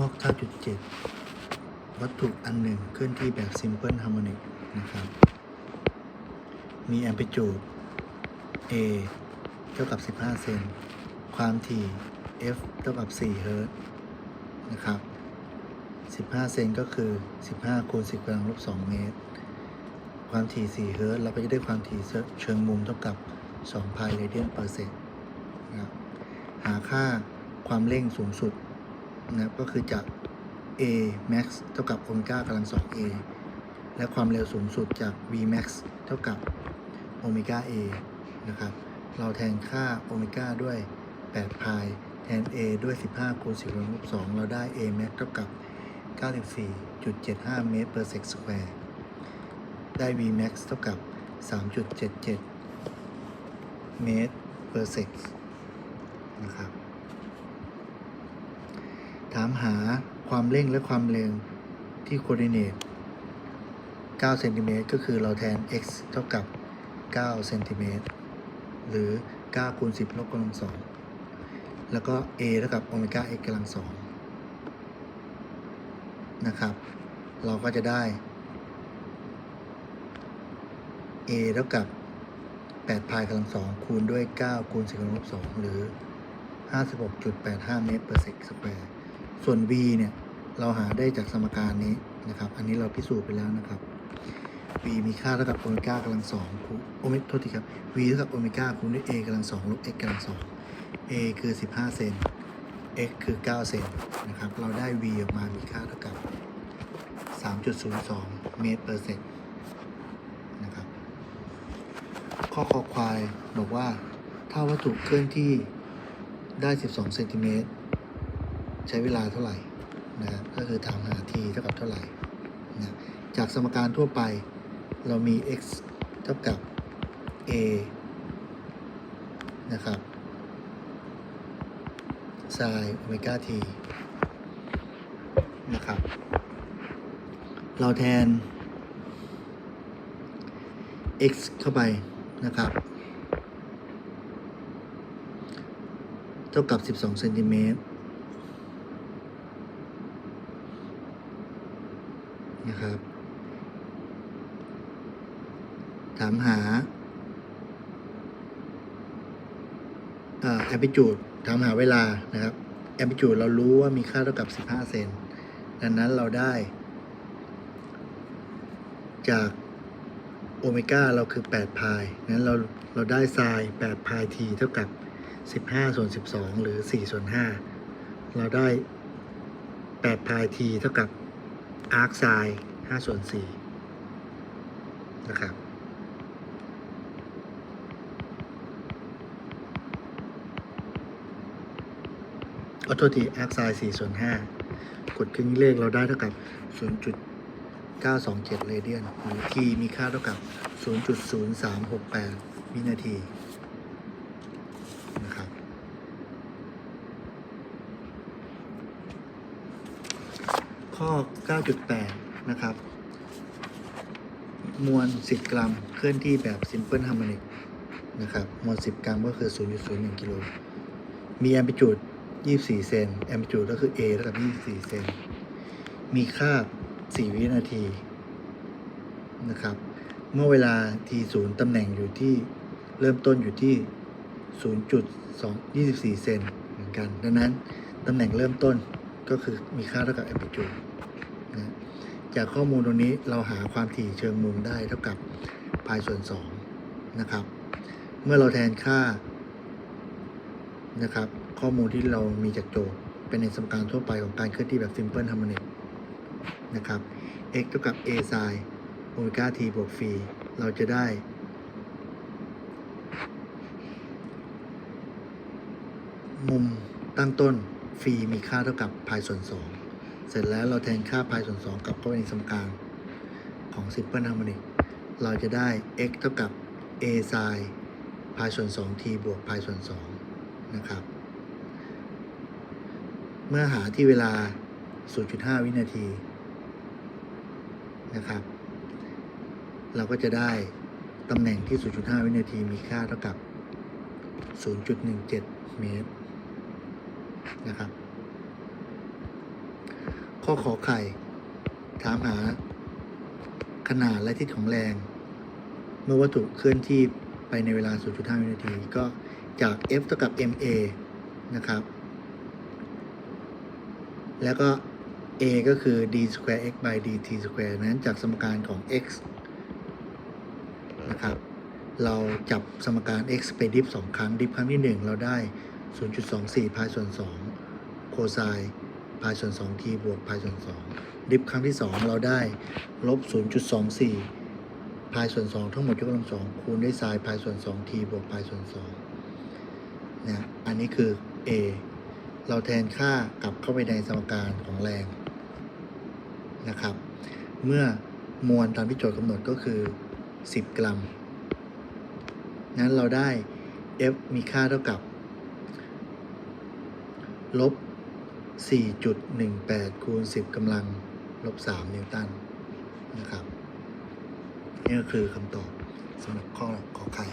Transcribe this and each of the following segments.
ข้อ 9.7 วัตถุอันหนึ่งเคลื่อนที่แบบ Simple Harmonic นะครับ มี amplitude A เท่ากับ 15 เซน ความถี่ F เท่ากับ4เฮิร์ตนะครับ 15 เซนก็คือ 15 คูณ 10กำลังลบ 2 เมตร ความถี่ 4 เฮิร์ตเราก็จะได้ความถี่เชิงมุมเท่ากับ 2 พายเรเดียนเปอร์เซกนะครับหาค่าความเร่งสูงสุด นะครับก็คือจาก a max เท่ากับโอเมก้ากำลัง 2a และความเร็วสูงสุดจาก v max เท่ากับโอเมก้า a นะครับ เราแทนค่าโอเมก้าด้วย8พายแทน a ด้วย 15คูณ10กำลังลบ2เราได้ a max เท่ากับ 94.75 เมตร per sec square ได้ v max เท่ากับ 3.77 เมตร per sec นะครับ ถามหาความเร่งและความเร็วที่โคดิเนต9เซนติเมตรก็คือเราแทน x เท่ากับ9เซนติเมตรหรือ9คูณ10ลบกำลัง2แล้วก็ a เท่ากับโอเมก้า x กำลัง2นะครับ เราก็จะได้ a เท่ากับ8พายกำลัง2คูณด้วย 9 คูณ10กำลังลบ2หรือ 56.85 เมตร per sec square ส่ว ส่วน v เนี่ย เราหาได้จากสมการนี้นะครับ อันนี้เราพิสูจน์ไปแล้วนะครับ v มีค่าเท่ากับโอเมก้ากำลังสองคูณโอเมโทษทีครับ v เท่ากับโอเมก้าคูณด้วย a กำลังสองลบ x กำลังสอง a คือ 15 เซน x คือ 9 เซนนะครับ เราได้ v ออกมามีค่าเท่ากับ 3.02 เมตร per sec นะครับ ข้อคอควายบอกว่า ถ้าวัตถุเคลื่อนที่ได้ 12 เซนติเมตร ใช้เวลาเท่าไหร่นะครับก็คือถามหา t เท่ากับเท่าไหร่นะจากสมการทั่วไปเรามี x เท่ากับ a นะครับ sin โอเมก้า t นะครับ เราแทน x เข้าไปนะครับ เท่ากับ 12เซนติเมตร นะครับ ถามหาเอ่อ amplitude ถามหาเวลานะครับ amplitude เรารู้ว่ามีค่าเท่ากับ 15 เซน ดังนั้นเราได้ จากโอเมก้าเราคือ 8 พายนั้นเราเราได้ไซน์8พาย t เท่ากับ 15 ส่วน 12 หรือ 4 ส่วน 5 เราได้ 8 พาย t เท่ากับ arc sin 5ส่วน4นะครับ ออโทษที arc sin 4ส่วน5กดครึ่งเลขเราได้เท่ากับ 0.927 เรเดียนหรือ t มีค่าเท่ากับ 0.0368 วินาทีนะครับข้อ 9.8 นะครับ มวล 10 กรัม เคลื่อนที่แบบ Simple Harmonic นะครับ มวล 10 กรัมก็คือ 0.01 กิโล มีแอม l ิจูด 24 เซนแอมจูดก็คือ A เท่ากับ 24 เซน มีค่า 4 วินาทีนะครับ เมื่อเวลา t 0ตำแหน่งอยู่ที่เริ่มต้นอยู่ที่ 0.224 เซนเหมือนกัน ดังนั้น ตำแหน่งเริ่มต้นก็คือมีค่าเท่ากับแอมจูดนะจากข้อมูลตรงนี้เราหาความถี่เชิงมุมได้เท่ากับพายส่วน2นะครับ เมื่อเราแทนค่านะครับ ข้อมูลที่เรามีจากโจทย์เป็นในสมการทั่วไปของการเคลื่อนที่แบบ Simple Harmonic นะครับ x เท่ากับ a sin โอเมก้า t บวก phi เราจะได้ มุมตั้งต้น phi มีค่าเท่ากับพายส่วน 2 เสร็จแล้วเราแทนค่าพายส่วน 2 กลับเข้าไปในสมการของ Simple Harmonic เราจะได้ x เท่ากับ a sin พายส่วน 2 t บวกพายส่วน 2 นะครับ เมื่อหาที่เวลา 0.5 วินาทีนะครับ เราก็จะได้ตำแหน่งที่ 0.5 วินาทีมีค่าเท่ากับ 0.17 เมตรนะครับ ข้อขอไข่ ถามหาขนาดและทิศของแรง เมื่อวัตถุเคลื่อนที่ไปในเวลา 0.5 วินาที ก็จาก F เท่ากับ ma นะครับ แล้วก็ a ก็คือ d square x by dt square นั้นจากสมการของ x นะครับ เราจับสมการ x ไปดิฟสองครั้ง ดิฟครั้งที่ 1 เราได้ 0.24 พายส่วน 2 โคไซน์พายส่วน 2 t บวกพายส่วน 2 ดิฟครั้งที่ 2 เราได้ลบ 0.24 พายส่วน 2 ทั้งหมดยกกำลังสองคูณด้วยไซน์พายส่วน 2 t บวกพายส่วน2นะอันนี้คือ a เราแทนค่ากลับเข้าไปในสมการของแรงนะครับ เมื่อมวลตามที่โจทย์กำหนดก็คือ 10 กรัม นั้นเราได้ F มีค่าเท่ากับ ลบ 4.18 คูณ 10กำลัง ลบ 3 นิวตันนะครับ นี่ก็คือคำตอบสำหรับข้อขอไข่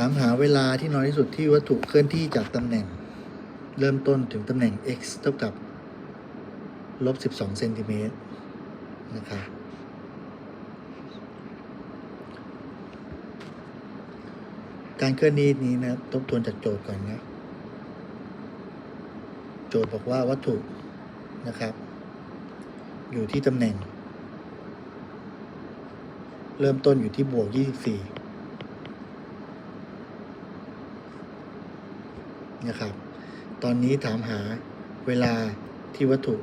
ถามหาเวลาที่น้อยที่สุดที่วัตถุเคลื่อนที่จากตำแหน่ง เริ่มต้นถึงตำแหน่ง x เท่ากับลบ12เซนติเมตรนะครับการเคลื่อนที่นี้นะทบทวนจากโจทย์ก่อนนะโจทย์บอกว่าวัตถุนะครับ อยู่ที่ตำแหน่ง เริ่มต้นอยู่ที่บวก 24 นะครับ ตอนนี้ถามหาเวลาที่วัตถุ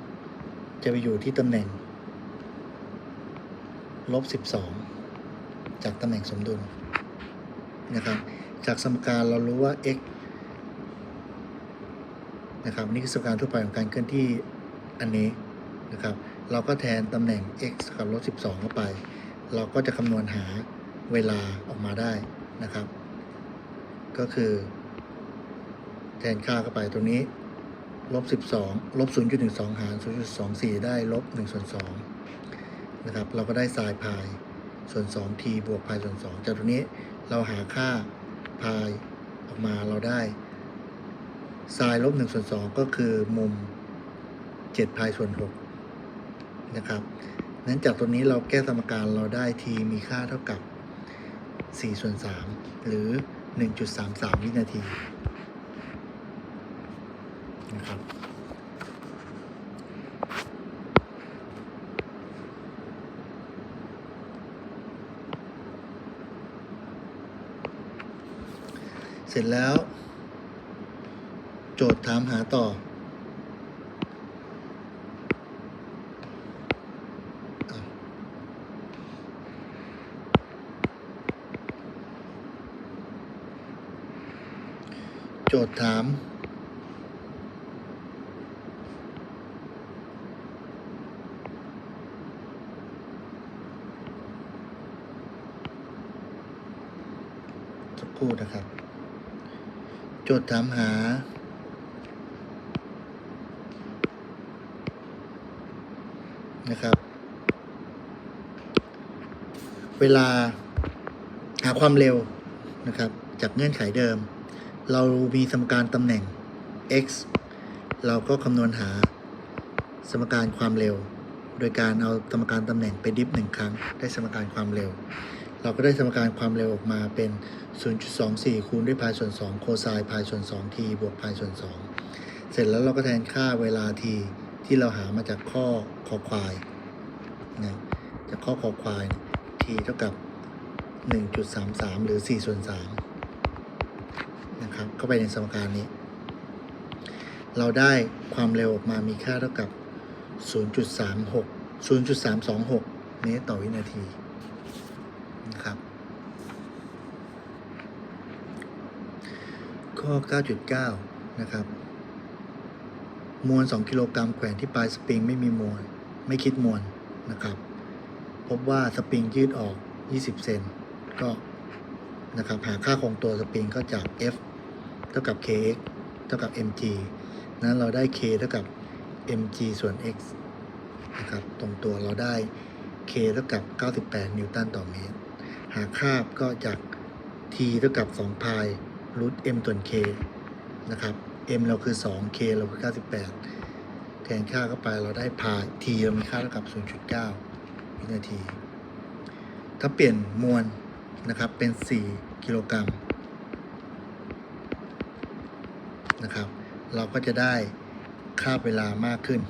จะไปอยู่ที่ตำแหน่งลบ 12 จากตำแหน่งสมดุลนะครับ จากสมการเรารู้ว่า x นะครับนี่คือสมการทั่วไปของการเคลื่อนที่อันนี้นะครับ เราก็แทนตำแหน่ง x กับลบ 12 เข้าไป เราก็จะคำนวณหาเวลาออกมาได้นะครับ ก็คือ ทนค่าเข้าไปตรงนี้ลบ 12 ลบ 0.12 หาร 0.24 ได้ลบ1ส่วน2นะครับ เราก็ได้ไซน์พายส่วน 2t บวกพายส่วน 2 จากตรงนี้เราหาค่าพายออกมาเราได้ไซน์ลบ1ส่วน2 ก็คือมุม7พายส่วน6นะครับนั้นจากตรงนี้เราแก้สมการเราได้ t มีค่าเท่ากับ4ส่วน3หรือ 1.33 วินาที นะครับเสร็จแล้ว โจทย์ถามหาต่อ โจทย์ถาม รู่นะครับ โจทย์ถามหา นะครับ เวลาหาความเร็วนะครับ จากเงื่อนไขเดิม เรามีสมการตำแหน่ง x เราก็คำนวณหาสมการความเร็ว โดยการเอาสมการตำแหน่งไปดิฟหนึ่งครั้ง ได้สมการความเร็ว เราก็ได้สมการความเร็วออกมาเป็น 0.24 คูณด้วยพายส่วน 2 โคไซน์พายส่วน 2 t บวกพายส่วน 2 เสร็จแล้วเราก็แทนค่าเวลา t ที่เราหามาจากข้อคอควายนะจากข้อคอควาย t เท่ากับ 1.33 หรือ 4 ส่วน 3 นะครับเข้าไปในสมการนี้ เราได้ความเร็วออกมามีค่าเท่ากับ 0.36 0.326 เมตรต่อวินาที นะครับ ข้อ 9.9 นะครับ มวล 2 กิโลกรัมแขวนที่ปลายสปริงไม่มีมวล ไม่คิดมวลนะครับ พบว่าสปริงยืดออก 20 เซนก็นะครับหาค่าคงตัวสปริงก็จาก F เท่ากับ kx เท่ากับ mg นั้นเราได้ k เท่ากับ mg ส่วน x นะครับ ตรงตัวเราได้ k เท่ากับ 98 นิวตันต่อเมตร หาค่าก็จาก t เท่ากับ 2 พาย รูท m ส่วน k นะครับ m เราคือ 2 k เราคือ 98 แทนค่าเข้าไปเราได้พายทีเรามีค่าเท่ากับ 0.9 วินาที ถ้าเปลี่ยนมวลนะครับเป็น 4 กิโลกรัมนะครับ เราก็จะได้ค่าเวลามากขึ้น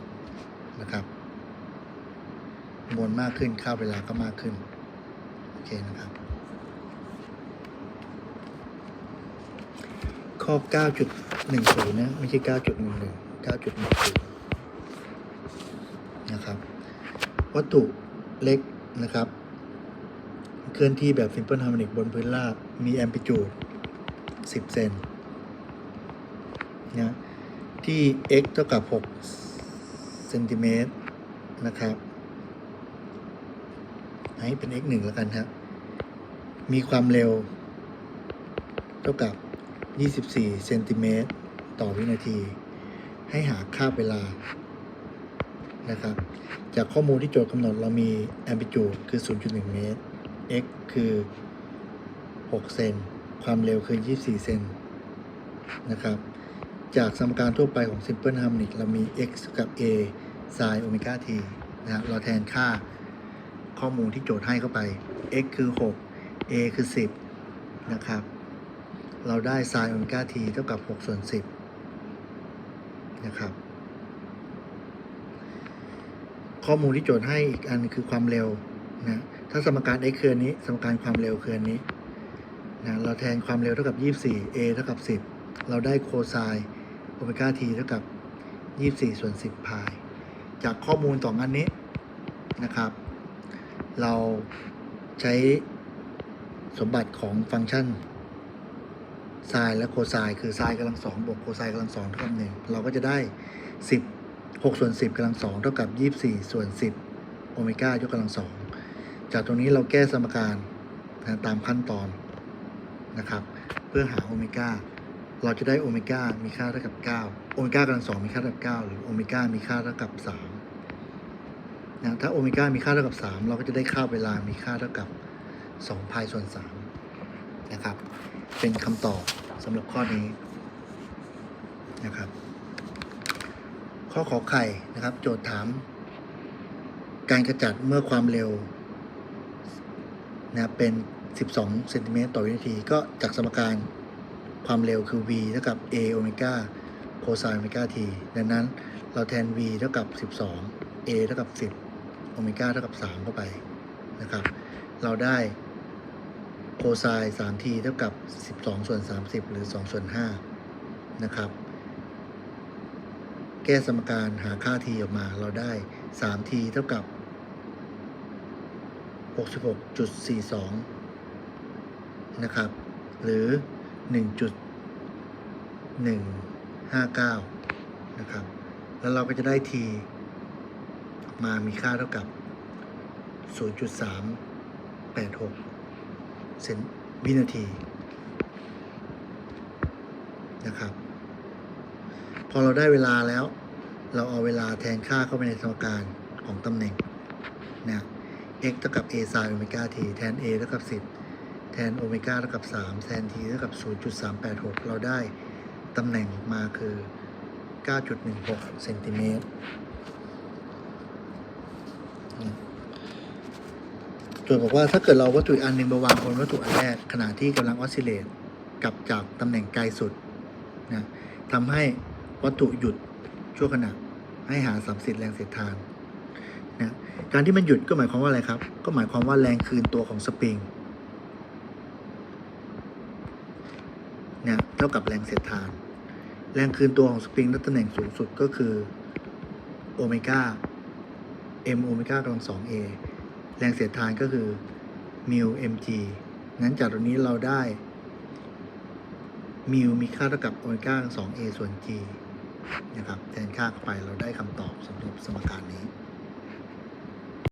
นะครับมวลมากขึ้นค่าเวลาก็มากขึ้น โอเคนะครับ ข้อ 9.10 นะ ไม่ใช่ 9.11 9.10 นะครับ วัตถุเล็กนะครับ เคลื่อนที่แบบ Simple Harmonic บนพื้นราบ มีแอมพลิจูด 10 เซนนะที่ x เท่ากับ 6 เซนติเมตรนะครับให้เป็น x 1แล้วกันครับ มีความเร็ว เท่ากับ 24 เซนติเมตรต่อวินาที ให้หาค่าเวลา นะครับ จากข้อมูลที่โจทย์กำหนดเรามี amplitude คือ 0.1 เมตร x คือ 6 เซน ความเร็วคือ 24 เซน นะครับ จากสมการทั่วไปของ simple harmonic เรามี x กับ a sin โอเมก้า t นะครับ เราแทนค่าข้อมูลที่โจทย์ให้เข้าไป x คือ 6 a คือ 10 นะครับ เราได้ sin โอเมก้า t เท่ากับ6ส่วน10 นะครับ ข้อมูลที่โจทย์ให้อีกอันคือความเร็วนะถ้าสมการ x คืออันนี้ สมการความเร็วคืออันนี้นะเราแทนความเร็วเท่ากับ 24 a เท่ากับ 10 เราได้โคไซน์โอเมก้า t เท่ากับ 24 ส่วน 10 พาย จากข้อมูลสองอันนี้นะครับ เราใช้สมบัติของฟังก์ชัน ไซน์และโคไซน์คือไซน์กำลังสองบวกโคไซน์กำลังสองเท่ากับหนึ่งเราก็จะได้ 10 6ส่วน10กำลังสองเท่ากับ 24 ส่วน 10 โอเมก้ายกกำลังสองจากตรงนี้เราแก้สมการนะตามขั้นตอนนะครับ เพื่อหาโอเมก้าเราจะได้โอเมก้ามีค่าเท่ากับ 9 โอเมก้ากำลังสองมีค่าเท่ากับ 9 หรือโอเมก้ามีค่าเท่ากับ3นะถ้าโอเมก้ามีค่าเท่ากับ 3 เราก็จะได้ค่าเวลามีค่าเท่ากับ2พายส่วน3 นะครับ เป็นคำตอบสำหรับข้อนี้นะครับ ข้อขอไข่นะครับ โจทย์ถาม การกระจัดเมื่อความเร็วนะเป็น 12เซนติเมตรต่อวินาที ก็จากสมการความเร็วคือ v เท่ากับ a โอเมก้าโคไซน์โอเมก้า t ดังนั้นเราแทน v เท่ากับ 12 a เท่ากับ 10โอเมก้าเท่ากับ 3 เข้าไปนะครับ เราได้ โคไซน์ 3t เท่ากับ 12 ส่วน 30 หรือ 2 ส่วน 5 นะครับ แก้สมการหาค่า t ออกมาเราได้ 3t เท่ากับ 66.42 นะครับ หรือ 1.159 นะครับ แล้วเราก็จะได้ t มามีค่าเท่ากับ 0.386 เซนวินาทีนะครับ พอเราได้เวลาแล้ว เราเอาเวลาแทนค่าเข้าไปในสมการของตำแหน่งนะ x เท่ากับ a sin โอเมก้า t แทน a เท่ากับ 10 แทนโอเมก้าเท่ากับ 3 แทน t เท่ากับ 0.386 เราได้ตำแหน่งมาคือ 9.16 เซนติเมตร โจทย์บอกว่าถ้าเกิดเราวัตถุอันหนึ่งมาวางบนวัตถุอันแรกขณะที่กำลังออสซิเลตกลับจากตำแหน่งไกลสุดนะทำให้วัตถุหยุดชั่วขณะให้หาสามสิทธิ์แรงเสียดทานนะการที่มันหยุดก็หมายความว่าอะไรครับ ก็หมายความว่าแรงคืนตัวของสปริงเนี่ยเท่ากับแรงเสียดทาน แรงคืนตัวของสปริงและตำแหน่งสูงสุดก็คือโอเมก้า m โอเมก้ากำลังสอง a แรงเสียดทานก็คือมิว mg งั้นจากตรงนี้เราได้มิวมีค่าเท่ากับโอเมก้าสอง a ส่วน g นะครับแทนค่าเข้าไปเราได้คำตอบสำหรับสมการนี้